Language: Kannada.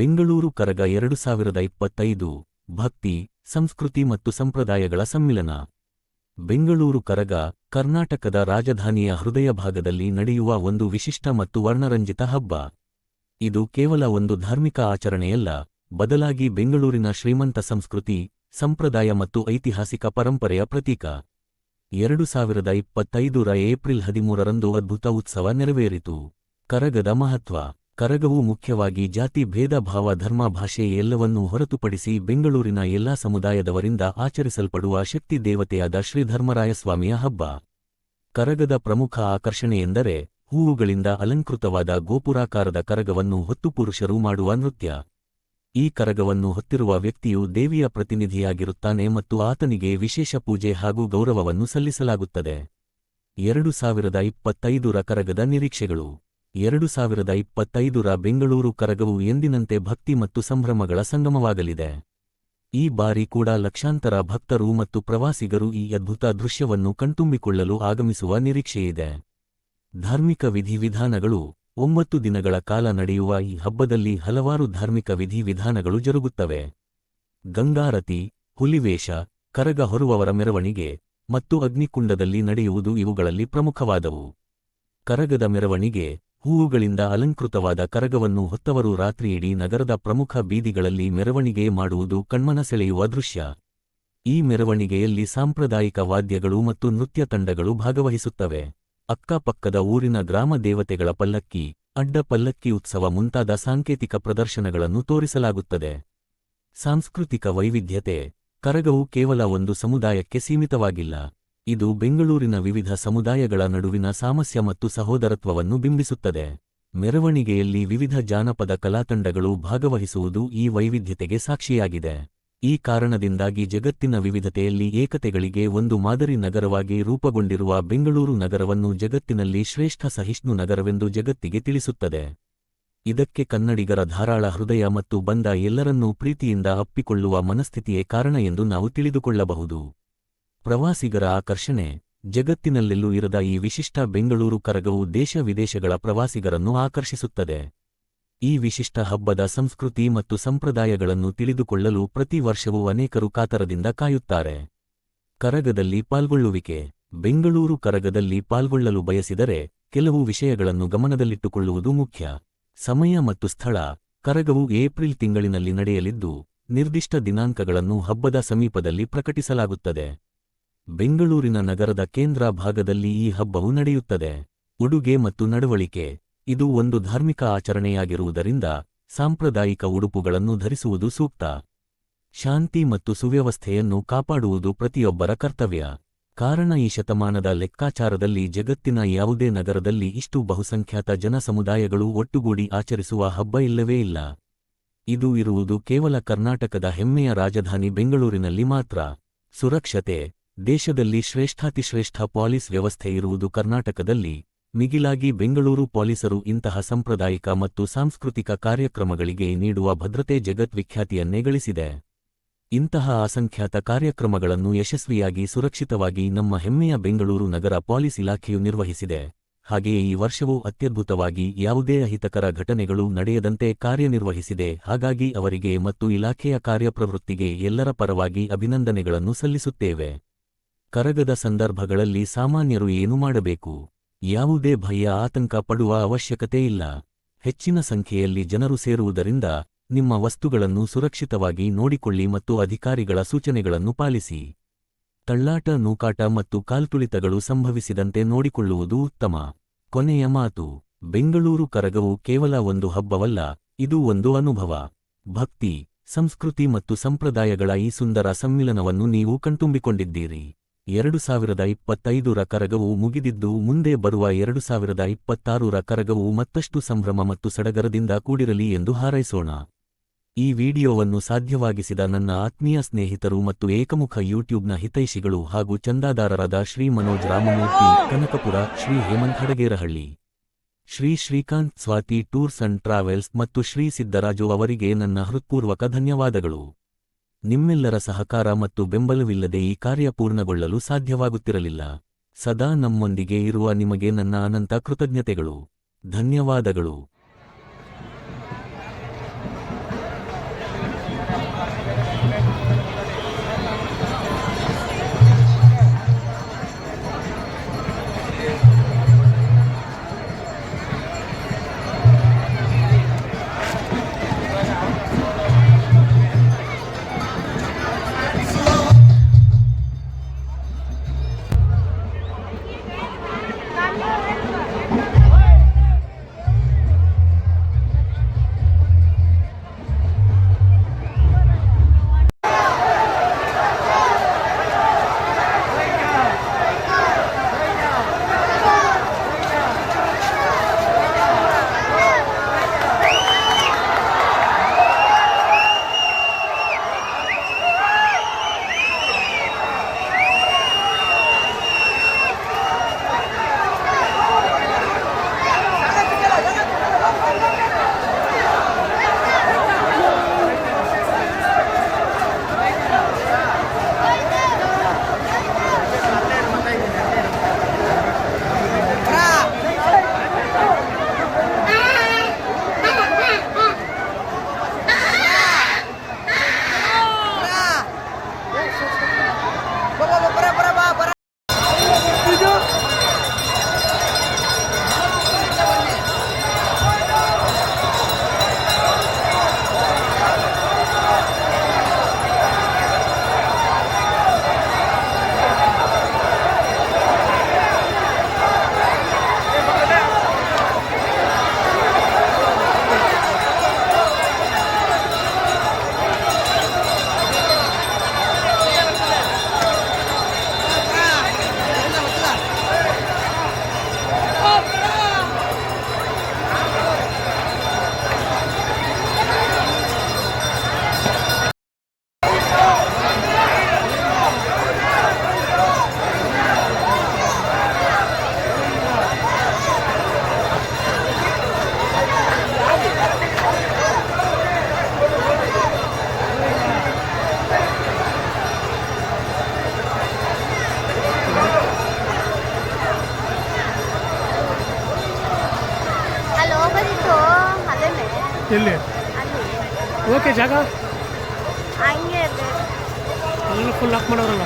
ಬೆಂಗಳೂರು ಕರಗ ಎರಡು ಸಾವಿರದ ಇಪ್ಪತ್ತೈದು, ಭಕ್ತಿ, ಸಂಸ್ಕೃತಿ ಮತ್ತು ಸಂಪ್ರದಾಯಗಳ ಸಮ್ಮಿಲನ. ಬೆಂಗಳೂರು ಕರಗ, ಕರ್ನಾಟಕದ ರಾಜಧಾನಿಯ ಹೃದಯ ಭಾಗದಲ್ಲಿ ನಡೆಯುವ ಒಂದು ವಿಶಿಷ್ಟ ಮತ್ತು ವರ್ಣರಂಜಿತ ಹಬ್ಬ. ಇದು ಕೇವಲ ಒಂದು ಧಾರ್ಮಿಕ ಆಚರಣೆಯಲ್ಲ, ಬದಲಾಗಿ ಬೆಂಗಳೂರಿನ ಶ್ರೀಮಂತ ಸಂಸ್ಕೃತಿ, ಸಂಪ್ರದಾಯ ಮತ್ತು ಐತಿಹಾಸಿಕ ಪರಂಪರೆಯ ಪ್ರತೀಕ. ಎರಡು ಸಾವಿರದ ಇಪ್ಪತ್ತೈದರ ಏಪ್ರಿಲ್ ಹದಿಮೂರರಂದು ಅದ್ಭುತ ಉತ್ಸವ ನೆರವೇರಿತು. ಕರಗದ ಮಹತ್ವ. ಕರಗವು ಮುಖ್ಯವಾಗಿ ಜಾತಿ ಭೇದ ಭಾವ ಧರ್ಮ ಭಾಷೆ ಎಲ್ಲವನ್ನೂ ಹೊರತುಪಡಿಸಿ ಬೆಂಗಳೂರಿನ ಎಲ್ಲಾ ಸಮುದಾಯದವರಿಂದ ಆಚರಿಸಲ್ಪಡುವ ಶಕ್ತಿ ದೇವತೆಯಾದ ಶ್ರೀಧರ್ಮರಾಯಸ್ವಾಮಿಯ ಹಬ್ಬ. ಕರಗದ ಪ್ರಮುಖ ಆಕರ್ಷಣೆಯೆಂದರೆ ಹೂವುಗಳಿಂದ ಅಲಂಕೃತವಾದ ಗೋಪುರಾಕಾರದ ಕರಗವನ್ನು ಹೊತ್ತು ಪುರುಷರು ಮಾಡುವ ನೃತ್ಯ. ಈ ಕರಗವನ್ನು ಹೊತ್ತಿರುವ ವ್ಯಕ್ತಿಯು ದೇವಿಯ ಪ್ರತಿನಿಧಿಯಾಗಿರುತ್ತಾನೆ ಮತ್ತು ಆತನಿಗೆ ವಿಶೇಷ ಪೂಜೆ ಹಾಗೂ ಗೌರವವನ್ನು ಸಲ್ಲಿಸಲಾಗುತ್ತದೆ. ಎರಡು ಸಾವಿರದ ಕರಗದ ನಿರೀಕ್ಷೆಗಳು. ಎರಡು ಸಾವಿರದ ಇಪ್ಪತ್ತೈದರ ಬೆಂಗಳೂರು ಕರಗವು ಎಂದಿನಂತೆ ಭಕ್ತಿ ಮತ್ತು ಸಂಭ್ರಮಗಳ ಸಂಗಮವಾಗಲಿದೆ. ಈ ಬಾರಿ ಕೂಡ ಲಕ್ಷಾಂತರ ಭಕ್ತರು ಮತ್ತು ಪ್ರವಾಸಿಗರು ಈ ಅದ್ಭುತ ದೃಶ್ಯವನ್ನು ಕಣ್ತುಂಬಿಕೊಳ್ಳಲು ಆಗಮಿಸುವ ನಿರೀಕ್ಷೆಯಿದೆ. ಧಾರ್ಮಿಕ ವಿಧಿವಿಧಾನಗಳು, ಒಂಬತ್ತು ದಿನಗಳ ಕಾಲ ನಡೆಯುವ ಈ ಹಬ್ಬದಲ್ಲಿ ಹಲವಾರು ಧಾರ್ಮಿಕ ವಿಧಿವಿಧಾನಗಳು ಜರುಗುತ್ತವೆ. ಗಂಗಾರತಿ, ಹುಲಿವೇಷ, ಕರಗ ಹೊರುವವರ ಮೆರವಣಿಗೆ ಮತ್ತು ಅಗ್ನಿಕುಂಡದಲ್ಲಿ ನಡೆಯುವುದು ಇವುಗಳಲ್ಲಿ ಪ್ರಮುಖವಾದವು. ಕರಗದ ಮೆರವಣಿಗೆ ಹೂವುಗಳಿಂದ ಅಲಂಕೃತವಾದ ಕರಗವನ್ನು ಹೊತ್ತವರು ರಾತ್ರಿಯಿಡೀ ನಗರದ ಪ್ರಮುಖ ಬೀದಿಗಳಲ್ಲಿ ಮೆರವಣಿಗೆ ಮಾಡುವುದು ಕಣ್ಮನ ಸೆಳೆಯುವ ದೃಶ್ಯ. ಈ ಮೆರವಣಿಗೆಯಲ್ಲಿ ಸಾಂಪ್ರದಾಯಿಕ ವಾದ್ಯಗಳು ಮತ್ತು ನೃತ್ಯ ತಂಡಗಳು ಭಾಗವಹಿಸುತ್ತವೆ. ಅಕ್ಕಪಕ್ಕದ ಊರಿನ ಗ್ರಾಮ ದೇವತೆಗಳ ಪಲ್ಲಕ್ಕಿ, ಅಡ್ಡ ಪಲ್ಲಕ್ಕಿ ಉತ್ಸವ ಮುಂತಾದ ಸಾಂಕೇತಿಕ ಪ್ರದರ್ಶನಗಳನ್ನು ತೋರಿಸಲಾಗುತ್ತದೆ. ಸಾಂಸ್ಕೃತಿಕ ವೈವಿಧ್ಯತೆ, ಕರಗವು ಕೇವಲ ಒಂದು ಸಮುದಾಯಕ್ಕೆ ಸೀಮಿತವಾಗಿಲ್ಲ. ಇದು ಬೆಂಗಳೂರಿನ ವಿವಿಧ ಸಮುದಾಯಗಳ ನಡುವಿನ ಸಾಮಸ್ಯ ಮತ್ತು ಸಹೋದರತ್ವವನ್ನು ಬಿಂಬಿಸುತ್ತದೆ. ಮೆರವಣಿಗೆಯಲ್ಲಿ ವಿವಿಧ ಜಾನಪದ ಕಲಾತಂಡಗಳು ಭಾಗವಹಿಸುವುದು ಈ ವೈವಿಧ್ಯತೆಗೆ ಸಾಕ್ಷಿಯಾಗಿದೆ. ಈ ಕಾರಣದಿಂದಾಗಿ ಜಗತ್ತಿನ ವಿವಿಧತೆಯಲ್ಲಿ ಏಕತೆಗಳಿಗೆ ಒಂದು ಮಾದರಿ ನಗರವಾಗಿ ರೂಪುಗೊಂಡಿರುವ ಬೆಂಗಳೂರು ನಗರವನ್ನು ಜಗತ್ತಿನಲ್ಲಿ ಶ್ರೇಷ್ಠ ಸಹಿಷ್ಣು ನಗರವೆಂದು ಜಗತ್ತಿಗೆ ತಿಳಿಸುತ್ತದೆ. ಇದಕ್ಕೆ ಕನ್ನಡಿಗರ ಧಾರಾಳ ಹೃದಯ ಮತ್ತು ಬಂದ ಎಲ್ಲರನ್ನೂ ಪ್ರೀತಿಯಿಂದ ಅಪ್ಪಿಕೊಳ್ಳುವ ಮನಸ್ಥಿತಿಯೇ ಕಾರಣ ಎಂದು ನಾವು ತಿಳಿದುಕೊಳ್ಳಬಹುದು. ಪ್ರವಾಸಿಗರ ಆಕರ್ಷಣೆ. ಜಗತ್ತಿನಲ್ಲೆಲ್ಲೂ ಇರದ ಈ ವಿಶಿಷ್ಟ ಬೆಂಗಳೂರು ಕರಗವು ದೇಶ ವಿದೇಶಗಳ ಪ್ರವಾಸಿಗರನ್ನು ಆಕರ್ಷಿಸುತ್ತದೆ. ಈ ವಿಶಿಷ್ಟ ಹಬ್ಬದ ಸಂಸ್ಕೃತಿ ಮತ್ತು ಸಂಪ್ರದಾಯಗಳನ್ನು ತಿಳಿದುಕೊಳ್ಳಲು ಪ್ರತಿ ವರ್ಷವೂ ಅನೇಕರು ಕಾತರದಿಂದ ಕಾಯುತ್ತಾರೆ. ಕರಗದಲ್ಲಿ ಪಾಲ್ಗೊಳ್ಳುವಿಕೆ. ಬೆಂಗಳೂರು ಕರಗದಲ್ಲಿ ಪಾಲ್ಗೊಳ್ಳಲು ಬಯಸಿದರೆ ಕೆಲವು ವಿಷಯಗಳನ್ನು ಗಮನದಲ್ಲಿಟ್ಟುಕೊಳ್ಳುವುದು ಮುಖ್ಯ. ಸಮಯ ಮತ್ತು ಸ್ಥಳ. ಕರಗವು ಏಪ್ರಿಲ್ ತಿಂಗಳಿನಲ್ಲಿ ನಡೆಯಲಿದ್ದು, ನಿರ್ದಿಷ್ಟ ದಿನಾಂಕಗಳನ್ನು ಹಬ್ಬದ ಸಮೀಪದಲ್ಲಿ ಪ್ರಕಟಿಸಲಾಗುತ್ತದೆ. ಬೆಂಗಳೂರಿನ ನಗರದ ಕೇಂದ್ರ ಭಾಗದಲ್ಲಿ ಈ ಹಬ್ಬವು ನಡೆಯುತ್ತದೆ. ಉಡುಗೆ ಮತ್ತು ನಡವಳಿಕೆ, ಇದು ಒಂದು ಧಾರ್ಮಿಕ ಆಚರಣೆಯಾಗಿರುವುದರಿಂದ ಸಾಂಪ್ರದಾಯಿಕ ಉಡುಪುಗಳನ್ನು ಧರಿಸುವುದು ಸೂಕ್ತ. ಶಾಂತಿ ಮತ್ತು ಸುವ್ಯವಸ್ಥೆಯನ್ನು ಕಾಪಾಡುವುದು ಪ್ರತಿಯೊಬ್ಬರ ಕರ್ತವ್ಯ. ಕಾರಣ ಈ ಶತಮಾನದ ಲೆಕ್ಕಾಚಾರದಲ್ಲಿ ಜಗತ್ತಿನ ಯಾವುದೇ ನಗರದಲ್ಲಿ ಇಷ್ಟು ಬಹುಸಂಖ್ಯಾತ ಜನಸಮುದಾಯಗಳು ಒಟ್ಟುಗೂಡಿ ಆಚರಿಸುವ ಹಬ್ಬ ಇಲ್ಲವೇ ಇಲ್ಲ. ಇದು ಇರುವುದು ಕೇವಲ ಕರ್ನಾಟಕದ ಹೆಮ್ಮೆಯ ರಾಜಧಾನಿ ಬೆಂಗಳೂರಿನಲ್ಲಿ ಮಾತ್ರ. ಸುರಕ್ಷತೆ ದೇಶದಲ್ಲಿ ಶ್ರೇಷ್ಠಾತಿಶ್ರೇಷ್ಠ ಪಾಲಿಸ್ ವ್ಯವಸ್ಥೆ ಇರುವುದು ಕರ್ನಾಟಕದಲ್ಲಿ. ಮಿಗಿಲಾಗಿ ಬೆಂಗಳೂರು ಪೊಲೀಸರು ಇಂತಹ ಸಾಂಪ್ರದಾಯಿಕ ಮತ್ತು ಸಾಂಸ್ಕೃತಿಕ ಕಾರ್ಯಕ್ರಮಗಳಿಗೆ ನೀಡುವ ಭದ್ರತೆ ಜಗದ್ವಿಖ್ಯಾತಿಯನ್ನೇ ಗಳಿಸಿದೆ. ಇಂತಹ ಅಸಂಖ್ಯಾತ ಕಾರ್ಯಕ್ರಮಗಳನ್ನು ಯಶಸ್ವಿಯಾಗಿ ಸುರಕ್ಷಿತವಾಗಿ ನಮ್ಮ ಹೆಮ್ಮೆಯ ಬೆಂಗಳೂರು ನಗರ ಪೊಲೀಸ್ ಇಲಾಖೆಯು ನಿರ್ವಹಿಸಿದೆ. ಹಾಗೆಯೇ ಈ ವರ್ಷವೂ ಅತ್ಯದ್ಭುತವಾಗಿ ಯಾವುದೇ ಅಹಿತಕರ ಘಟನೆಗಳು ನಡೆಯದಂತೆ ಕಾರ್ಯನಿರ್ವಹಿಸಿದೆ. ಹಾಗಾಗಿ ಅವರಿಗೆ ಮತ್ತು ಇಲಾಖೆಯ ಕಾರ್ಯಪ್ರವೃತ್ತಿಗೆ ಎಲ್ಲರ ಪರವಾಗಿ ಅಭಿನಂದನೆಗಳನ್ನು ಸಲ್ಲಿಸುತ್ತೇವೆ. ಕರಗದ ಸಂದರ್ಭಗಳಲ್ಲಿ ಸಾಮಾನ್ಯರು ಏನು ಮಾಡಬೇಕು? ಯಾವುದೇ ಭಯ, ಆತಂಕ ಪಡುವ ಅವಶ್ಯಕತೆ ಇಲ್ಲ. ಹೆಚ್ಚಿನ ಸಂಖ್ಯೆಯಲ್ಲಿ ಜನರು ಸೇರುವುದರಿಂದ ನಿಮ್ಮ ವಸ್ತುಗಳನ್ನು ಸುರಕ್ಷಿತವಾಗಿ ನೋಡಿಕೊಳ್ಳಿ ಮತ್ತು ಅಧಿಕಾರಿಗಳ ಸೂಚನೆಗಳನ್ನು ಪಾಲಿಸಿ. ತಳ್ಳಾಟ, ನೂಕಾಟ ಮತ್ತು ಕಾಲ್ತುಳಿತಗಳು ಸಂಭವಿಸಿದಂತೆ ನೋಡಿಕೊಳ್ಳುವುದು ಉತ್ತಮ. ಕೊನೆಯ ಮಾತು, ಬೆಂಗಳೂರು ಕರಗವು ಕೇವಲ ಒಂದು ಹಬ್ಬವಲ್ಲ, ಇದು ಒಂದು ಅನುಭವ. ಭಕ್ತಿ, ಸಂಸ್ಕೃತಿ ಮತ್ತು ಸಂಪ್ರದಾಯಗಳ ಈ ಸುಂದರ ಸಮ್ಮಿಲನವನ್ನು ನೀವು ಕಣ್ತುಂಬಿಕೊಂಡಿದ್ದೀರಿ. ಎರಡು ಸಾವಿರದ ಇಪ್ಪತ್ತೈದರ ಕರಗವು ಮುಗಿದಿದ್ದು ಮುಂದೆ ಬರುವ ಎರಡು ಸಾವಿರದ ಇಪ್ಪತ್ತಾರರ ಕರಗವು ಮತ್ತಷ್ಟು ಸಂಭ್ರಮ ಮತ್ತು ಸಡಗರದಿಂದ ಕೂಡಿರಲಿ ಎಂದು ಹಾರೈಸೋಣ. ಈ ವಿಡಿಯೋವನ್ನು ಸಾಧ್ಯವಾಗಿಸಿದ ನನ್ನ ಆತ್ಮೀಯ ಸ್ನೇಹಿತರು ಮತ್ತು ಏಕಮುಖ ಯೂಟ್ಯೂಬ್ನ ಹಿತೈಷಿಗಳು ಹಾಗೂ ಚಂದಾದಾರರಾದ Shri Manoj Ramamurthy, Kanakapura, Shri Hemant Hadagerahalli, Shri Shrikant Swathi tours and travels ಮತ್ತು ಶ್ರೀ ಸಿದ್ದರಾಜು ಅವರಿಗೆ ನನ್ನ ಹೃತ್ಪೂರ್ವಕ ಧನ್ಯವಾದಗಳು. ನಿಮ್ಮೆಲ್ಲರ ಸಹಕಾರ ಮತ್ತು ಬೆಂಬಲವಿಲ್ಲದೆ ಈ ಕಾರ್ಯ ಪೂರ್ಣಗೊಳ್ಳಲು ಸಾಧ್ಯವಾಗುತ್ತಿರಲಿಲ್ಲ. ಸದಾ ನಮ್ಮೊಂದಿಗೆ ಇರುವ ನಿಮಗೆ ನನ್ನ ಅನಂತ ಕೃತಜ್ಞತೆಗಳು. ಧನ್ಯವಾದಗಳು. ಎಲ್ಲಿ? ಓಕೆ ಜಾಗ? ಹಂಗೆ ಫುಲ್ ಲಾಕ್ ಮಾಡೋರಲ್ಲ?